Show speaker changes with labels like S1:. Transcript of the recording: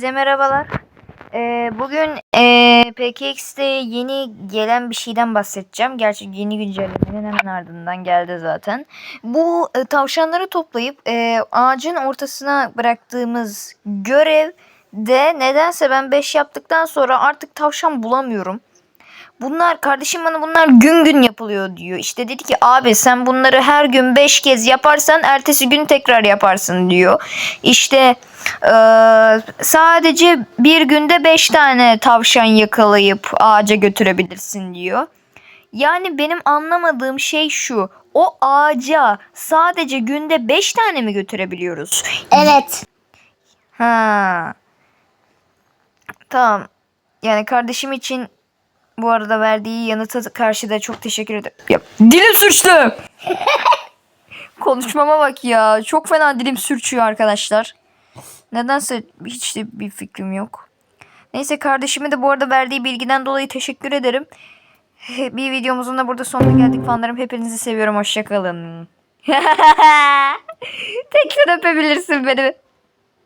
S1: Size merhabalar. Ee, bugün ee, PKX'te yeni gelen bir şeyden bahsedeceğim. Gerçi yeni güncellemenin hemen ardından geldi zaten. Bu e, tavşanları toplayıp e, ağacın ortasına bıraktığımız görev de nedense ben 5 yaptıktan sonra artık tavşan bulamıyorum. Bunlar kardeşim bana bunlar gün gün yapılıyor diyor. İşte dedi ki abi sen bunları her gün 5 kez yaparsan ertesi gün tekrar yaparsın diyor. İşte eee, sadece bir günde 5 tane tavşan yakalayıp ağaca götürebilirsin diyor. Yani benim anlamadığım şey şu. O ağaca sadece günde 5 tane mi götürebiliyoruz?
S2: Evet.
S1: Ha. Tamam. Yani kardeşim için bu arada verdiği yanıta karşı da çok teşekkür ederim. Ya, dilim sürçtü. Konuşmama bak ya. Çok fena dilim sürçüyor arkadaşlar. Nedense hiç de bir fikrim yok. Neyse kardeşime de bu arada verdiği bilgiden dolayı teşekkür ederim. Bir videomuzun da burada sonuna geldik fanlarım. Hepinizi seviyorum. Hoşçakalın. Tek sen öpebilirsin beni.